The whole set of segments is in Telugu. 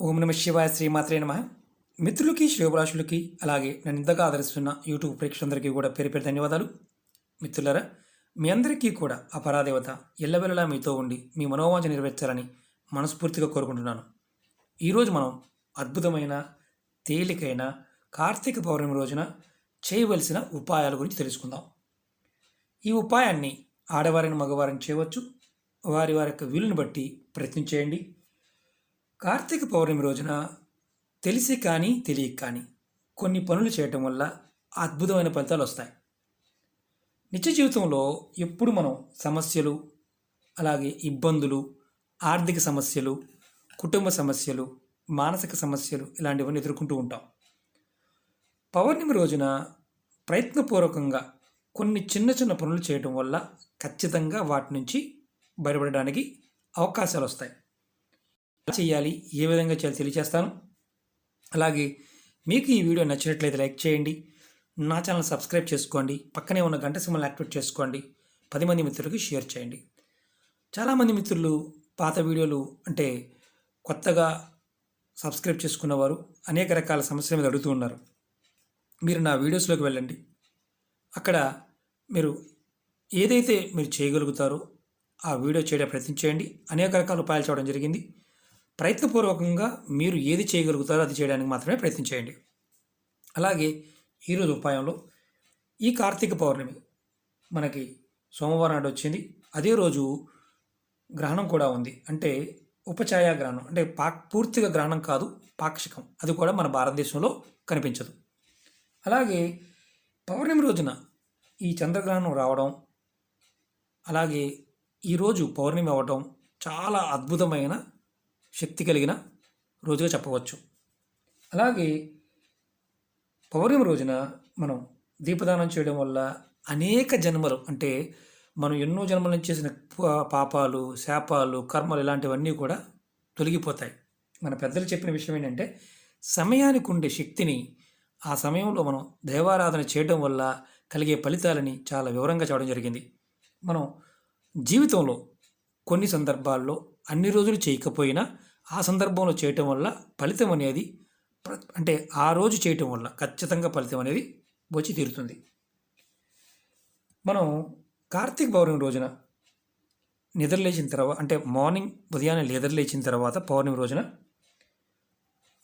ఓం నమ శివాయ శ్రీమాత్రే నమ. మిత్రులకి శ్రేయభిలాషులకి అలాగే నన్ను ఇంతగా ఆదరిస్తున్న యూట్యూబ్ ప్రేక్షకులందరికీ కూడా పేరు పేరు ధన్యవాదాలు. మిత్రులరా మీ అందరికీ కూడా అపరాదేవత ఎల్లవెల్లలా మీతో ఉండి మీ మనోవాంఛ నెరవేర్చాలని మనస్ఫూర్తిగా కోరుకుంటున్నాను. ఈరోజు మనం అద్భుతమైన తేలికైన కార్తీక పౌర్ణమి రోజున చేయవలసిన ఉపాయాల గురించి తెలుసుకుందాం. ఈ ఉపాయాన్ని ఆడవారిని మగవారిని చేయవచ్చు. వారి వారి యొక్క వీలుని బట్టి ప్రయత్నం చేయండి. కార్తీక పౌర్ణమి రోజున తెలిసి కానీ తెలియక కానీ కొన్ని పనులు చేయటం వల్ల అద్భుతమైన ఫలితాలు వస్తాయి. నిత్య జీవితంలో ఎప్పుడు మనం సమస్యలు అలాగే ఇబ్బందులు ఆర్థిక సమస్యలు కుటుంబ సమస్యలు మానసిక సమస్యలు ఇలాంటివన్నీ ఎదుర్కొంటూ ఉంటాం. పౌర్ణమి రోజున ప్రయత్నపూర్వకంగా కొన్ని చిన్న చిన్న పనులు చేయటం వల్ల ఖచ్చితంగా వాటి నుంచి బయటపడడానికి అవకాశాలు వస్తాయి. చేయాలి ఏ విధంగా చేయాలి తెలియజేస్తాను అలాగే మీకు ఈ వీడియో నచ్చినట్లయితే లైక్ చేయండి నా ఛానల్ సబ్స్క్రైబ్ చేసుకోండి పక్కనే ఉన్న గంట సింబల్ యాక్టివేట్ చేసుకోండి పది మంది మిత్రులకి షేర్ చేయండి. చాలామంది మిత్రులు పాత వీడియోలు అంటే కొత్తగా సబ్స్క్రైబ్ చేసుకున్నవారు అనేక రకాల సమస్యల మీద అడుగుతూ ఉన్నారు. మీరు నా వీడియోస్లోకి వెళ్ళండి. అక్కడ మీరు ఏదైతే మీరు చేయగలుగుతారో ఆ వీడియో చేయడం ప్రయత్నించేయండి. అనేక రకాల ఉపాయాలు చేయడం జరిగింది. ప్రయత్నపూర్వకంగా మీరు ఏది చేయగలుగుతారో అది చేయడానికి మాత్రమే ప్రయత్నం చేయండి. అలాగే ఈరోజు ఉపాయంలో ఈ కార్తీక పౌర్ణమి మనకి సోమవారం నాడు వచ్చింది. అదే రోజు గ్రహణం కూడా ఉంది. అంటే ఉపచాయ గ్రహణం. అంటే పాక్ పూర్తిగా గ్రహణం కాదు పాక్షికం. అది కూడా మన భారతదేశంలో కనిపించదు. అలాగే పౌర్ణమి రోజున ఈ చంద్రగ్రహణం రావడం అలాగే ఈరోజు పౌర్ణమి అవ్వడం చాలా అద్భుతమైన శక్తి కలిగిన రోజుగా చెప్పవచ్చు. అలాగే పౌర్ణమి రోజున మనం దీపదానం చేయడం వల్ల అనేక జన్మలు అంటే మనం ఎన్నో జన్మల నుంచి చేసిన పా- పాపాలు శాపాలు కర్మలు ఇలాంటివన్నీ కూడా తొలగిపోతాయి. మన పెద్దలు చెప్పిన విషయం ఏంటంటే సమయానికి ఉండే శక్తిని ఆ సమయంలో మనం దైవారాధన చేయడం వల్ల కలిగే ఫలితాలని చాలా వివరంగా చెప్పడం జరిగింది. మనం జీవితంలో కొన్ని సందర్భాల్లో అన్ని రోజులు చేయకపోయినా ఆ సందర్భంలో చేయటం వల్ల ఫలితం అనేది అంటే ఆ రోజు చేయటం వల్ల ఖచ్చితంగా ఫలితం అనేది వచ్చి తీరుతుంది. మనం కార్తీక పౌర్ణమి రోజున నిద్ర లేచిన తర్వాత అంటే మార్నింగ్ ఉదయాన్నే నిద్ర లేచిన తర్వాత పౌర్ణమి రోజున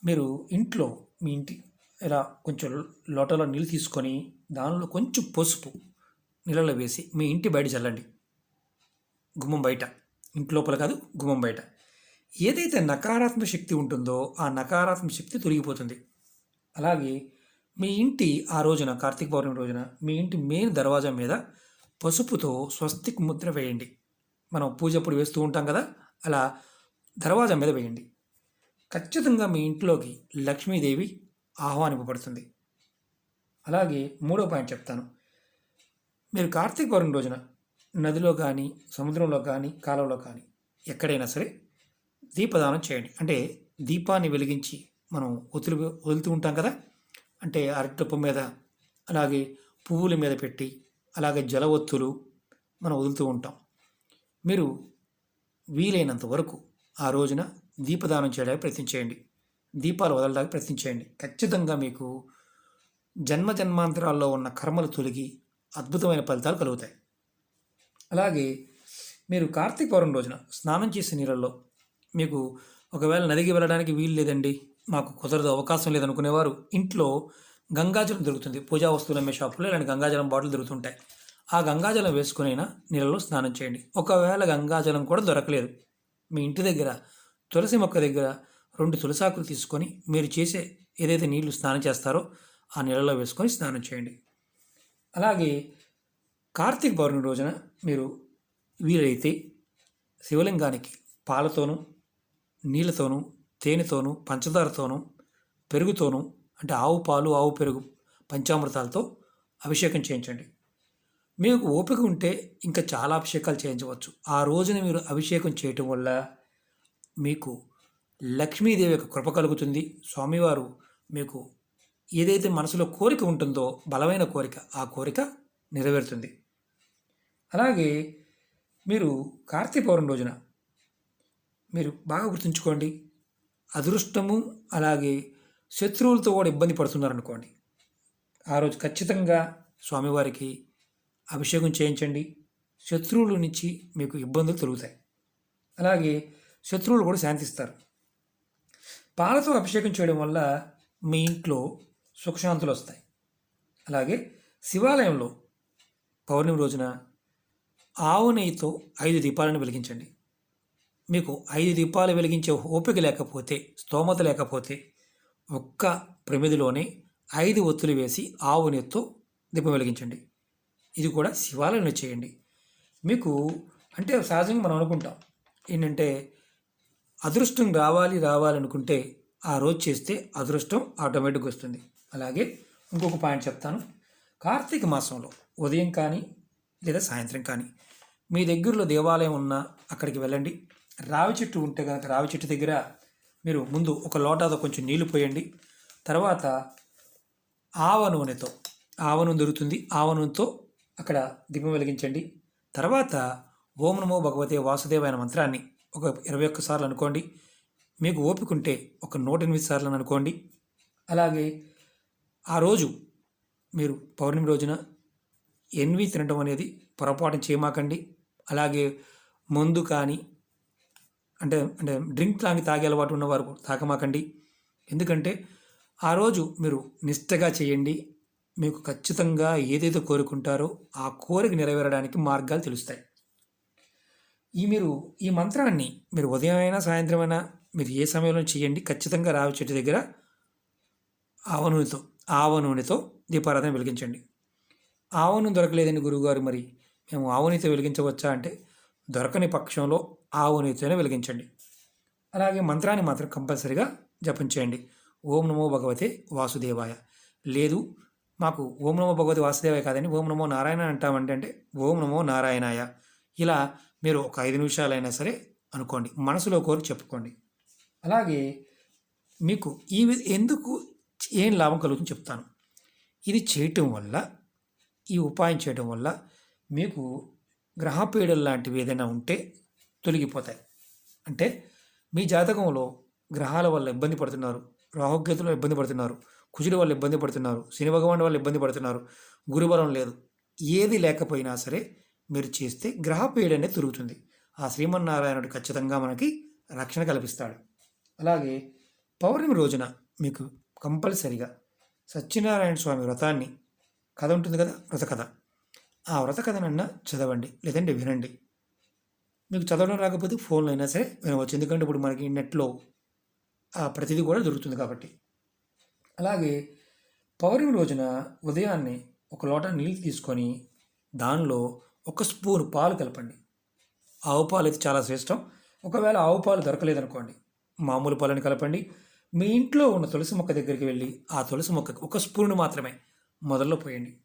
మీరు ఇంట్లో మీ ఇంటి ఇలా కొంచెం లోటలో నీళ్ళు తీసుకొని దానిలో కొంచెం పసుపు నీళ్ళలో వేసి మీ ఇంటి బయట చల్లండి. గుమ్మం బయట. ఇంటి లోపల కాదు గుమ్మం బయట. ఏదైతే నకారాత్మక శక్తి ఉంటుందో ఆ నకారాత్మక శక్తి తొలగిపోతుంది. అలాగే మీ ఇంటి ఆ రోజున కార్తీక పౌర్ణమి రోజున మీ ఇంటి మెయిన్ దర్వాజా మీద పసుపుతో స్వస్తిక్ ముద్ర వేయండి. మనం పూజప్పుడు వేస్తూ ఉంటాం కదా అలా దర్వాజా మీద వేయండి. ఖచ్చితంగా మీ ఇంట్లోకి లక్ష్మీదేవి ఆహ్వానింపబడుతుంది. అలాగే మూడో పాయింట్ చెప్తాను. మీరు కార్తీక పౌర్ణమి రోజున నదిలో కానీ సముద్రంలో కానీ కాలంలో కానీ ఎక్కడైనా సరే దీపదానం చేయండి. అంటే దీపాన్ని వెలిగించి మనం వదులు వదులుతూ ఉంటాం కదా? అంటే అరటిపప్పు మీద అలాగే పువ్వుల మీద పెట్టి అలాగే జల ఒత్తులు మనం వదులుతూ ఉంటాం. మీరు వీలైనంత వరకు ఆ రోజున దీపదానం చేయడానికి ప్రయత్నం చేయండి. దీపాలు వదలడానికి ప్రయత్నం చేయండి. ఖచ్చితంగా మీకు జన్మ జన్మాంతరాల్లో ఉన్న కర్మలు తొలగి అద్భుతమైన ఫలితాలు కలుగుతాయి. అలాగే మీరు కార్తీక పౌర్ణమి రోజున స్నానం చేసే నీళ్ళల్లో మీకు ఒకవేళ నదికి వెళ్ళడానికి వీలు లేదండి మాకు కుదరదు అవకాశం లేదనుకునేవారు ఇంట్లో గంగాజలం దొరుకుతుంది. పూజా వస్తువులు అమ్మే షాపులో ఇలాంటి గంగాజలం బాటిల్ దొరుకుతుంటాయి. ఆ గంగాజలం వేసుకునైనా నీళ్ళలో స్నానం చేయండి. ఒకవేళ గంగాజలం కూడా దొరకలేదు మీ ఇంటి దగ్గర తులసి మొక్క దగ్గర రెండు తులసాకులు తీసుకొని మీరు చేసే ఏదైతే నీళ్ళు స్నానం చేస్తారో ఆ నీళ్ళలో వేసుకొని స్నానం చేయండి. అలాగే కార్తీక పౌర్ణమి రోజున మీరు వీలైతే శివలింగానికి పాలతోనూ నీళ్ళతోనూ తేనెతోనూ పంచదారతోనూ పెరుగుతోనూ అంటే ఆవు పాలు ఆవు పెరుగు పంచామృతాలతో అభిషేకం చేయించండి. మీకు ఓపిక ఉంటే ఇంకా చాలా అభిషేకాలు చేయించవచ్చు. ఆ రోజున మీరు అభిషేకం చేయటం వల్ల మీకు లక్ష్మీదేవి యొక్క కృప కలుగుతుంది. స్వామివారు మీకు ఏదైతే మనసులో కోరిక ఉంటుందో బలమైన కోరిక ఆ కోరిక నెరవేరుతుంది. అలాగే మీరు కార్తీక పౌర్ణమి రోజున మీరు బాగా గుర్తుంచుకోండి. అదృష్టము అలాగే శత్రువులతో కూడా ఇబ్బంది పడుతున్నారనుకోండి. ఆ రోజు ఖచ్చితంగా స్వామివారికి అభిషేకం చేయించండి. శత్రువుల నుంచి మీకు ఇబ్బందులు తొలుగుతాయి. అలాగే శత్రువులు కూడా శాంతిస్తారు. పాలతో అభిషేకం చేయడం వల్ల మీ ఇంట్లో సుఖశాంతులు వస్తాయి. అలాగే శివాలయంలో పౌర్ణమి రోజున ఆవు నెయ్యితో ఐదు దీపాలను వెలిగించండి. మీకు ఐదు దీపాలు వెలిగించే ఓపిక లేకపోతే స్తోమత లేకపోతే ఒక్క ప్రమిదిలోనే ఐదు ఒత్తులు వేసి ఆవు నెత్తో దీపం వెలిగించండి. ఇది కూడా శివాలయంలో చేయండి. మీకు అంటే సహజంగా మనం అనుకుంటాం ఏంటంటే అదృష్టం రావాలి రావాలనుకుంటే ఆ రోజు చేస్తే అదృష్టం ఆటోమేటిక్గా వస్తుంది. అలాగే ఇంకొక పాయింట్ చెప్తాను. కార్తీక మాసంలో ఉదయం కానీ లేదా సాయంత్రం కానీ మీ దగ్గరలో దేవాలయం ఉన్నా అక్కడికి వెళ్ళండి. రావి చెట్టు ఉంటే కనుక రావి చెట్టు దగ్గర మీరు ముందు ఒక లోటాతో కొంచెం నీళ్ళు పోయండి. తర్వాత ఆవ నూనెతో ఆవ నూనె దొరుకుతుంది. ఆవ నూనెతో అక్కడ దీపం వెలిగించండి. తర్వాత ఓం నమో భగవతే వాసుదేవాయన మంత్రాన్ని ఒక ఇరవై ఒక్క సార్లు అనుకోండి. మీకు ఓపికంటే ఒక నూట ఎనిమిది సార్లు అని అనుకోండి. అలాగే ఆ రోజు మీరు పౌర్ణమి రోజున ఎన్వి తినడం అనేది పొరపాటు చేయమాకండి. అలాగే మందు కానీ అంటే అంటే డ్రింక్ తాగి తాగే అలవాటు ఉన్నవారు తాగమాకండి ఎందుకంటే ఆ రోజు మీరు నిష్టగా చేయండి. మీకు ఖచ్చితంగా ఏదైతే కోరుకుంటారో ఆ కోరిక నెరవేరడానికి మార్గాలు తెలుస్తాయి. ఈ మీరు ఈ మంత్రాన్ని మీరు ఉదయం అయినా సాయంత్రం అయినా మీరు ఏ సమయంలో చేయండి ఖచ్చితంగా రావి చెట్టు దగ్గర ఆవ నూనెతో ఆవ నూనెతో దీపారాధన వెలిగించండి. ఆవ నూనె దొరకలేదని గురువుగారు మరి. మేము ఆవు నూనెతో వెలిగించవచ్చా అంటే దొరకని పక్షంలో ఆవు నూనెతోనే వెలిగించండి. అలాగే మంత్రాన్ని మాత్రం కంపల్సరీగా జపం చేయండి. ఓం నమో భగవతే వాసుదేవాయ. లేదు మాకు ఓం నమో భగవతి వాసుదేవాయ కాదని ఓం నమో నారాయణ అంటామంటే అంటే ఓం నమో నారాయణాయ. ఇలా మీరు ఒక ఐదు నిమిషాలైనా సరే అనుకోండి మనసులో కోరి చెప్పుకోండి. అలాగే మీకు ఈ వి- ఎందుకు ఏం లాభం కలుగుతుంది చెప్తాను. ఇది చేయటం వల్ల ఈ ఉపాయం చేయడం వల్ల మీకు గ్రహపీడలు లాంటివి ఏదైనా ఉంటే తొలగిపోతాయి. అంటే మీ జాతకంలో గ్రహాల వల్ల ఇబ్బంది పడుతున్నారు రాహుగ్యతలో ఇబ్బంది పడుతున్నారు కుజుల వల్ల ఇబ్బంది పడుతున్నారు శని భగవాన్ వల్ల ఇబ్బంది పడుతున్నారు గురుబలం లేదు. ఏది లేకపోయినా సరే మీరు చేస్తే గ్రహపీడ అనేది తిరుగుతుంది. ఆ శ్రీమన్నారాయణుడు ఖచ్చితంగా మనకి రక్షణ కల్పిస్తాడు. అలాగే పౌర్ణమి రోజున మీకు కంపల్సరిగా సత్యనారాయణ స్వామి వ్రతాన్ని కథ ఉంటుంది కదా వ్రత కథ ఆ వ్రత కథనన్నా చదవండి లేదంటే వినండి. మీకు చదవడం రాకపోతే ఫోన్లో అయినా సరే వినవచ్చు. ఎందుకంటే ఇప్పుడు మనకి నెట్లో ఆ ప్రతిదీ కూడా దొరుకుతుంది కాబట్టి. అలాగే పౌర్ణమి రోజున ఉదయాన్నే ఒక లోట నీళ్ళు తీసుకొని దానిలో ఒక స్పూన్ పాలు కలపండి. ఆవు పాలు అయితే చాలా శ్రేష్టం. ఒకవేళ ఆవు పాలు దొరకలేదనుకోండి మామూలు పాలను కలపండి. మీ ఇంట్లో ఉన్న తులసి మొక్క దగ్గరికి వెళ్ళి ఆ తులసి మొక్కకు ఒక స్పూన్ మాత్రమే మొదల్లో పోయండి.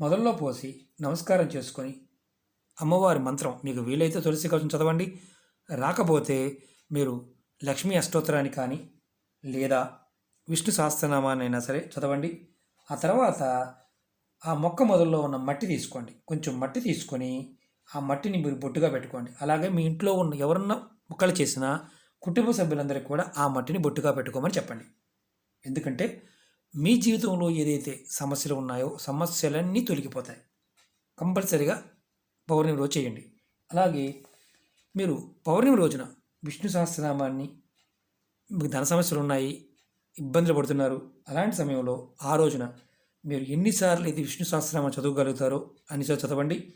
మొదల్లో పోసి నమస్కారం చేసుకొని అమ్మవారి మంత్రం మీకు వీలైతే తులసి కవచం చదవండి. రాకపోతే మీరు లక్ష్మీ అష్టోత్తరాన్ని కానీ లేదా విష్ణు సహస్రనామానైనా సరే చదవండి. ఆ తర్వాత ఆ మొక్క మొదల్లో ఉన్న మట్టి తీసుకోండి. కొంచెం మట్టి తీసుకొని ఆ మట్టిని మీరు బొట్టుగా పెట్టుకోండి. అలాగే మీ ఇంట్లో ఉన్న ఎవరన్నా ముక్కలు చేసినా కుటుంబ సభ్యులందరికీ కూడా ఆ మట్టిని బొట్టుగా పెట్టుకోమని చెప్పండి. ఎందుకంటే మీ జీవితంలో ఏదైతే సమస్యలు ఉన్నాయో సమస్యలన్నీ తొలగిపోతాయి. కంపల్సరిగా పౌర్ణమి రోజు చేయండి. అలాగే మీరు పౌర్ణమి రోజున విష్ణు సహస్రనామాన్ని మీకు ధన సమస్యలు ఉన్నాయి ఇబ్బందులు పడుతున్నారు అలాంటి సమయంలో ఆ రోజున మీరు ఎన్నిసార్లు ఇది విష్ణు సహస్రనామం చదవగలుగుతారో అన్నిసార్లు చదవండి.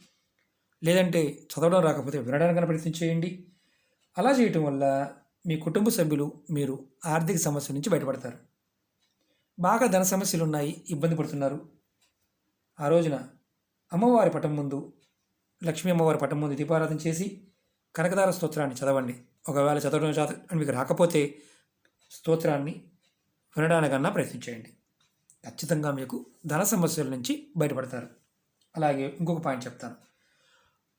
లేదంటే చదవడం రాకపోతే వినడానికైనా ప్రయత్నం చేయండి. అలా చేయటం వల్ల మీ కుటుంబ సభ్యులు మీరు ఆర్థిక సమస్య నుంచి బయటపడతారు. బాగా ధన సమస్యలు ఉన్నాయి ఇబ్బంది పడుతున్నారు. ఆ రోజున అమ్మవారి పటం ముందు లక్ష్మీ అమ్మవారి పట్టం ముందు దీపారాధన చేసి కనకదార స్తోత్రాన్ని చదవండి. ఒకవేళ చదవడం చేత మీకు రాకపోతే స్తోత్రాన్ని వినడానికన్నా ప్రయత్నించేయండి ఖచ్చితంగా మీకు ధన సమస్యల నుంచి బయటపడతారు. అలాగే ఇంకొక పాయింట్ చెప్తాను.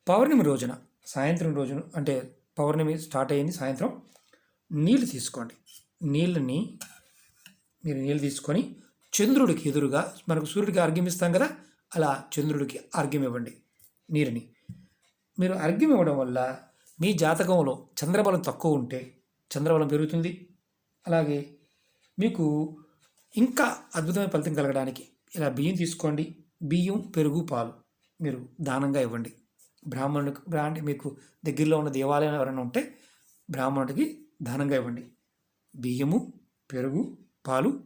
పౌర్ణమి రోజున సాయంత్రం రోజున అంటే పౌర్ణమి స్టార్ట్ అయ్యింది సాయంత్రం నీళ్ళు తీసుకోండి. నీళ్ళని మీరు నీళ్ళు తీసుకొని చంద్రుడికి ఎదురుగా మనకు సూర్యుడికి అర్ఘ్యం ఇస్తాం కదా అలా చంద్రుడికి అర్ఘ్యం ఇవ్వండి నీరుని. మీరు అర్ఘ్యం ఇవ్వడం వల్ల మీ జాతకంలో చంద్రబలం తక్కువ ఉంటే చంద్రబలం పెరుగుతుంది. అలాగే మీకు ఇంకా అద్భుతమైన ఫలితం కలగడానికి ఇలా బియ్యం తీసుకోండి. బియ్యం పెరుగు పాలు మీరు దానంగా ఇవ్వండి. బ్రాహ్మణుడికి అంటే మీకు దగ్గరలో ఉన్న దేవాలయం ఎవరైనా ఉంటే బ్రాహ్మణుడికి దానంగా ఇవ్వండి. బియ్యము పెరుగు పాలు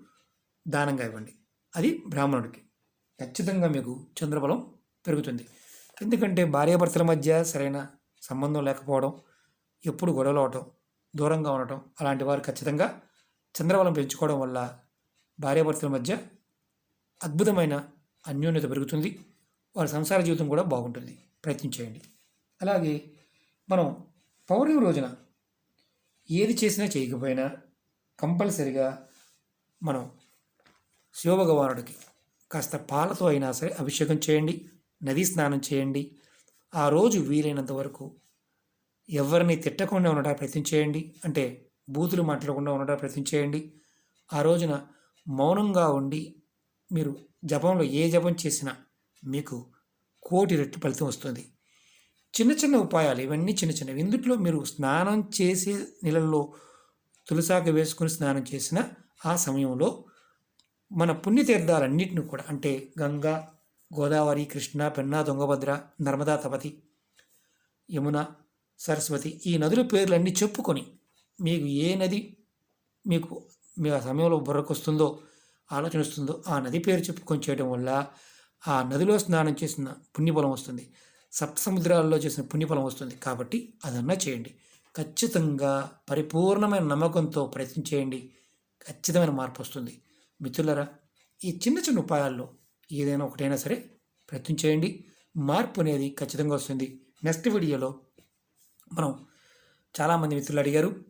దానంగా ఇవ్వండి. అది బ్రాహ్మణుడికి. ఖచ్చితంగా మీకు చంద్రబలం పెరుగుతుంది. ఎందుకంటే భార్యాభర్తల మధ్య సరైన సంబంధం లేకపోవడం ఎప్పుడు గొడవలు అవటం దూరంగా ఉండటం అలాంటి వారు ఖచ్చితంగా చంద్రబలం పెంచుకోవడం వల్ల భార్యాభర్తల మధ్య అద్భుతమైన అన్యోన్యత పెరుగుతుంది. వారి సంసార జీవితం కూడా బాగుంటుంది. ప్రయత్నం చేయండి. అలాగే మనం పౌర్ణమి రోజున ఏది చేసినా చేయకపోయినా కంపల్సరిగా మనం శివభగవానుడికి కాస్త పాలతో అయినా సరే అభిషేకం చేయండి. నదీ స్నానం చేయండి. ఆ రోజు వీలైనంత వరకు ఎవరిని తిట్టకుండా ఉండడానికి ప్రయత్నం చేయండి. అంటే బూతులు మాట్లాడకుండా ఉండడానికి ప్రయత్నం చేయండి. ఆ రోజున మౌనంగా ఉండి మీరు జపంలో ఏ జపం చేసినా మీకు కోటి రెట్టు ఫలితం వస్తుంది. చిన్న చిన్న ఉపాయాలు ఇవన్నీ చిన్న చిన్నవి. ఇందుట్లో మీరు స్నానం చేసే నీళ్ళల్లో తులసాకు వేసుకుని స్నానం చేసిన ఆ సమయంలో మన పుణ్యతీర్థాలన్నింటిని కూడా అంటే గంగా గోదావరి కృష్ణ పెన్నా తుంగభద్ర నర్మదా తపతి యమున సరస్వతి ఈ నదుల పేర్లన్నీ చెప్పుకొని మీకు ఏ నది మీకు మీ ఆ సమయంలో బుర్రకొస్తుందో ఆలోచన వస్తుందో ఆ నది పేరు చెప్పుకొని చేయడం వల్ల ఆ నదిలో స్నానం చేసిన పుణ్యఫలం వస్తుంది. సప్త సముద్రాల్లో చేసిన పుణ్యఫలం వస్తుంది. కాబట్టి అదన్నా చేయండి. ఖచ్చితంగా పరిపూర్ణమైన నమ్మకంతో ప్రయత్నం చేయండి. ఖచ్చితమైన మార్పు వస్తుంది. మిత్రులరా ఈ చిన్న చిన్న ఉపాయాల్లో ఏదైనా ఒకటైనా సరే ప్రయత్నం చేయండి. మార్పు అనేది ఖచ్చితంగా వస్తుంది. నెక్స్ట్ వీడియోలో మనం చాలామంది మిత్రులు అడిగారు.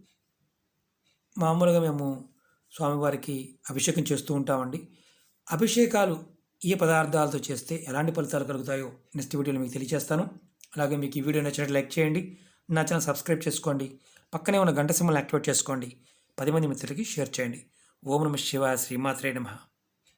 మామూలుగా మేము స్వామివారికి అభిషేకం చేస్తూ ఉంటామండి. అభిషేకాలు ఏ పదార్థాలతో చేస్తే ఎలాంటి ఫలితాలు కలుగుతాయో నెక్స్ట్ వీడియోలో మీకు తెలియజేస్తాను. అలాగే మీకు ఈ వీడియో నచ్చినట్టు లైక్ చేయండి. నా ఛానల్ సబ్స్క్రైబ్ చేసుకోండి. పక్కనే ఉన్న గంట సింబల్ యాక్టివేట్ చేసుకోండి. పది మంది మిత్రులకి షేర్ చేయండి. ఓం నమ శివ శ్రీమాత్రే నమః.